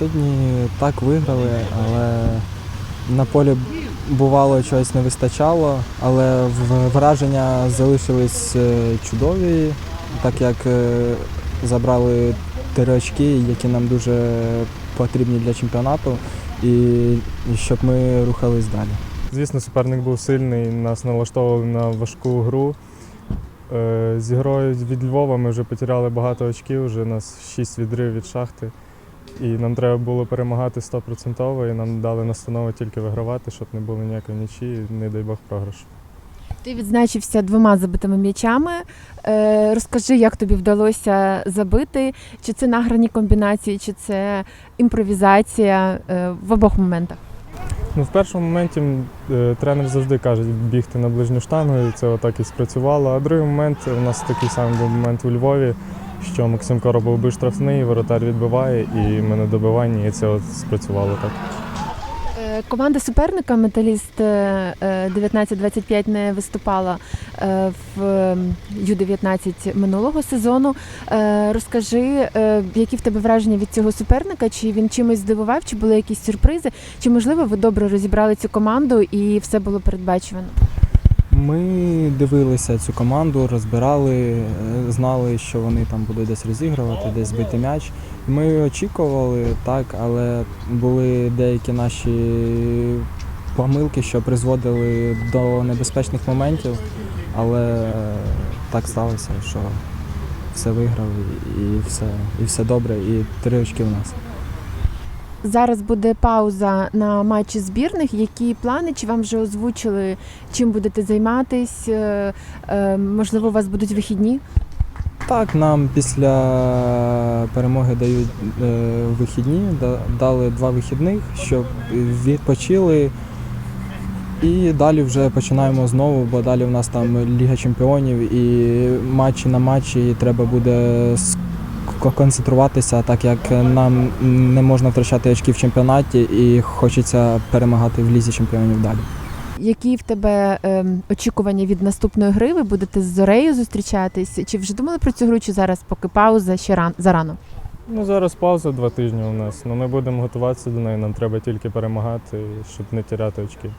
Сьогодні так виграли, але на полі бувало чогось не вистачало, але враження залишились е, чудові, так як е, забрали три очки, які нам дуже потрібні для чемпіонату, і щоб ми рухались далі. Звісно, суперник був сильний, нас налаштовували на важку гру. Е, З грою від Львова ми вже потеряли багато очків, вже нас 6 відрив від шахти. І нам треба було перемагати 100%, і нам дали настанову тільки вигравати, щоб не було ніякої нічії, не дай Бог програшу. Ти відзначився двома забитими м'ячами. Е, розкажи, як тобі вдалося забити? Чи це награні комбінації, чи це імпровізація е, в обох моментах? Ну, в першому моменті е, тренер завжди каже бігти на ближню штангу, і це отак і спрацювало. А другий момент у нас такий самий був момент у Львові, що Максим Коробов бив штрафний, воротар відбиває, і ми на добиванні, і це от спрацювало так. Е, Команда суперника Металіст е, е, 19-25 не виступала е, в ем, Ю-19 минулого сезону. Е, Розкажи, е, які в тебе враження від цього суперника? Чи він чимось здивував, чи були якісь сюрпризи? Чи можливо ви добре розібрали цю команду і все було передбачувано? Ми дивилися цю команду, розбирали, е, знали, що вони там будуть десь розігрувати, десь бити м'яч. Ми очікували так, але були деякі наші помилки, що призводили до небезпечних моментів. Але так сталося, що все виграли і все, і все добре, і три очки у нас. Зараз буде пауза на матчі збірних. Які плани? Чи вам вже озвучили, чим будете займатись? Е, е, Можливо, у вас будуть вихідні? Так, нам після перемоги дають е, вихідні, дали два вихідних, щоб відпочили. І далі вже починаємо знову, бо далі в нас там Ліга Чемпіонів і матчі на матчі, і треба буде концентруватися, так як нам не можна втрачати очки в чемпіонаті і хочеться перемагати в Лізі Чемпіонів далі. Які в тебе ем, очікування від наступної гри? Ви будете з Зорею зустрічатись? Чи вже думали про цю гру, чи зараз поки пауза ще ран зарано? Ну, зараз пауза два тижні у нас, але ми будемо готуватися до неї, нам треба тільки перемагати, щоб не тіряти очки.